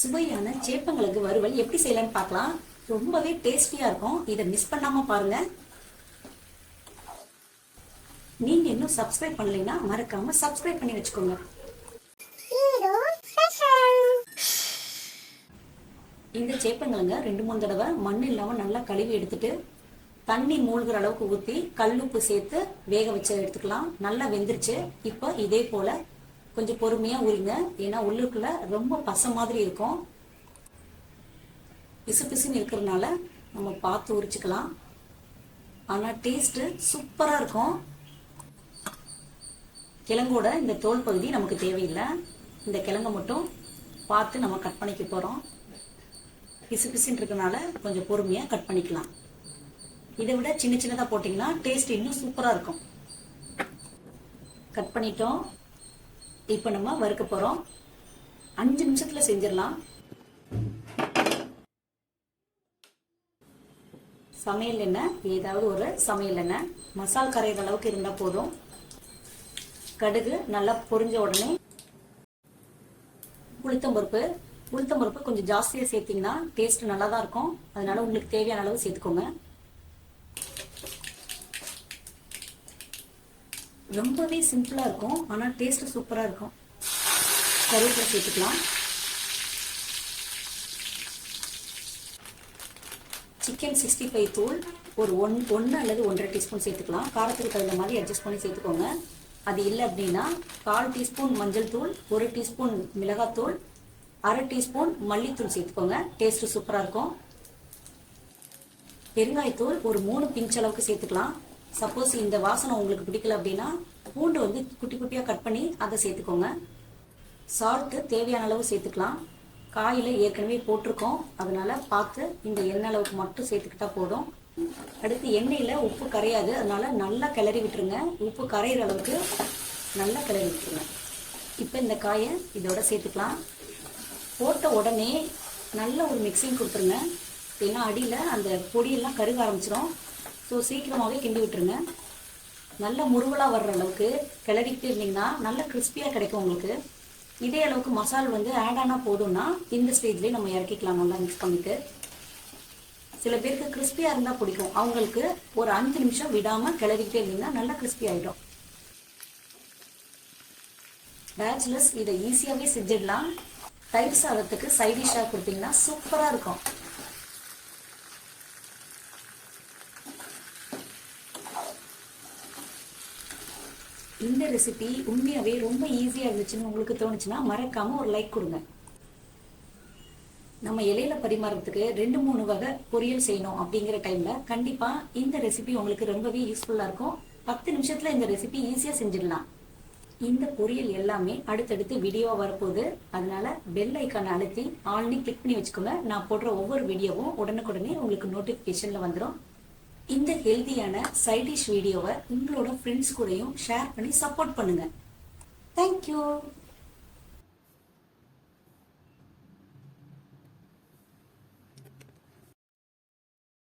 சுவையான சேப்பங்கிழங்கு வறுவல் எப்படி செய்யலாம்னு பார்க்கலாம். ரொம்பவே டேஸ்டியா இருக்கும். இதை மிஸ் பண்ணாம பாருங்க. நீங்க இன்னும் சப்ஸ்கிரைப் பண்ணலைன்னா மறக்காம சப்ஸ்கிரைப் பண்ணி வச்சுக்கோங்க. இந்த சேப்பங்கிழங்க ரெண்டு மூணு தடவை மண் இல்லாம நல்லா கழுவி எடுத்துட்டு தண்ணி மூழ்கிற அளவுக்கு ஊற்றி கல்லுப்பு சேர்த்து வேக வச்சு எடுத்துக்கலாம். நல்லா வெந்துருச்சு. இப்போ இதே போல கொஞ்சம் பொறுமையா உரிங்க. ஏன்னா உள்ளுக்குள்ள ரொம்ப பசை மாதிரி இருக்கும். பிசு பிசுன்னு இருக்கிறதுனால நம்ம பார்த்து உரிச்சுக்கலாம். ஆனால் டேஸ்ட்டு சூப்பராக இருக்கும். கிழங்கோட இந்த தோல் பகுதி நமக்கு தேவையில்லை. இந்த கிழங்கை மட்டும் பார்த்து நம்ம கட் பண்ணிக்க போகிறோம் பிசு பிசுன்னு இருக்கனால கொஞ்சம் பொறுமையாக கட் பண்ணிக்கலாம். இதை விட சின்ன சின்னதாக போட்டிங்கன்னா டேஸ்ட் இன்னும் சூப்பராக இருக்கும். கட் பண்ணிட்டோம். இப்போ நம்ம வறுக்க போகிறோம் அஞ்சு நிமிஷத்தில் செஞ்சிடலாம். சமையல் எண்ணெய் ஏதாவது ஒரு சமையல் எண்ணெய். மசால் கரையிற அளவுக்கு இருந்தால் போதும். கடுகு நல்லா பொரிஞ்ச உடனே உளுத்தம்பருப்பு உளுத்தம்பருப்பு கொஞ்சம் ஜாஸ்தியாக சேர்த்திங்கன்னா டேஸ்ட் நல்லா தான் இருக்கும். அதனால உங்களுக்கு தேவையான அளவு சேர்த்துக்கோங்க. ரொம்பவே சிம்பிளாக இருக்கும். ஆனால் டேஸ்ட் சூப்பராக இருக்கும். கருவேப்பிலை சேர்த்துக்கலாம். சிக்கன் சிக்ஸ்டி ஃபைவ் தூள். ஒரு ஒன் ஒன்று அல்லது ஒன்றரை டீஸ்பூன் சேர்த்துக்கலாம். காரத்துக்கு தகுந்த மாதிரி அட்ஜஸ்ட் பண்ணி சேர்த்துக்கோங்க. அது இல்லை அப்படின்னா கால் டீஸ்பூன் மஞ்சள் தூள் ஒரு டீஸ்பூன் மிளகாத்தூள் அரை டீஸ்பூன் மல்லித்தூள் சேர்த்துக்கோங்க. டேஸ்ட்டு சூப்பராக இருக்கும். பெருங்காயத்தூள் ஒரு மூணு பிஞ்ச் அளவுக்கு சேர்த்துக்கலாம். சப்போஸ் இந்த வாசனை உங்களுக்கு பிடிக்கல அப்படின்னா பூண்டு வந்து குட்டி குட்டியாக கட் பண்ணி அதை சேர்த்துக்கோங்க. சால்ட்டு தேவையான அளவு சேர்த்துக்கலாம். காயில் ஏற்கனவே போட்டிருக்கோம். அதனால் பார்த்து இந்த எண்ணெய் அளவுக்கு மட்டும் சேர்த்துக்கிட்டா போதும். அடுத்து எண்ணெயில் உப்பு கரையாது. அதனால் நல்லா கிளறி விட்டுருங்க. உப்பு கரையிற அளவுக்கு நல்லா கிளறி விட்டுருங்க. இப்போ இந்த காயை இதோட சேர்த்துக்கலாம். போட்ட உடனே நல்ல ஒரு மிக்சிங் கொடுத்துருங்க. ஏன்னா அடியில் அந்த பொடியெல்லாம் கருக ஆரம்பிச்சிடும் ஸோ சீக்கிரமாகவே கிண்டி விட்டுருங்க. நல்ல முருகலாக வர்ற அளவுக்கு கிளறிக்கிட்டே இருந்தீங்கன்னா நல்ல கிறிஸ்பியாக கிடைக்கும் உங்களுக்கு. இதே அளவுக்கு மசால் வந்து ஆட் ஆனால் போதும்னா இந்த ஸ்டேஜ்லேயே நம்ம இறக்கிக்கலாம் நல்லா மிக்ஸ் பண்ணிட்டு. சில பேருக்கு கிறிஸ்பியாக இருந்தால் பிடிக்கும். அவங்களுக்கு ஒரு அஞ்சு நிமிஷம் விடாமல் கிளறிக்கிட்டே இருந்தீங்கன்னா நல்லா கிறிஸ்பி ஆகிடும் பேச்சுலர்ஸ் இதை ஈஸியாகவே செஞ்சிடலாம். தயிர் சாதத்துக்கு சைடிஷாக கொடுத்தீங்கன்னா சூப்பராக இருக்கும். இந்த ரெசிபி உண்மையாகவே ரொம்ப ஈஸியாக இருந்துச்சுன்னு உங்களுக்கு தோணுச்சுன்னா மறக்காமல் ஒரு லைக் கொடுங்க. நம்ம இலையில பரிமாறுறதுக்கு ரெண்டு மூணு வகை பொரியல் செய்யணும் அப்படிங்கிற டைம்ல கண்டிப்பா இந்த ரெசிபி உங்களுக்கு ரொம்பவே யூஸ்ஃபுல்லா இருக்கும். பத்து நிமிஷத்துல இந்த ரெசிபி ஈஸியா செஞ்சிடலாம். இந்த பொரியல் எல்லாமே அடுத்தடுத்து வீடியோவா வரப்போகுது. அதனால பெல் ஐக்கானை அழுத்தி ஆல்னி கிளிக் பண்ணி வச்சுக்கோங்க. நான் போடுற ஒவ்வொரு வீடியோவும் உடனுக்குடனே உங்களுக்கு நோட்டிபிகேஷன்ல வந்துடும் இந்த ஹெல்த்தியான சைடிஷ் வீடியோவை உங்களோட ஃப்ரெண்ட்ஸ் கூடயும் ஷேர் பண்ணி சப்போர்ட் பண்ணுங்கள் தேங்க்யூ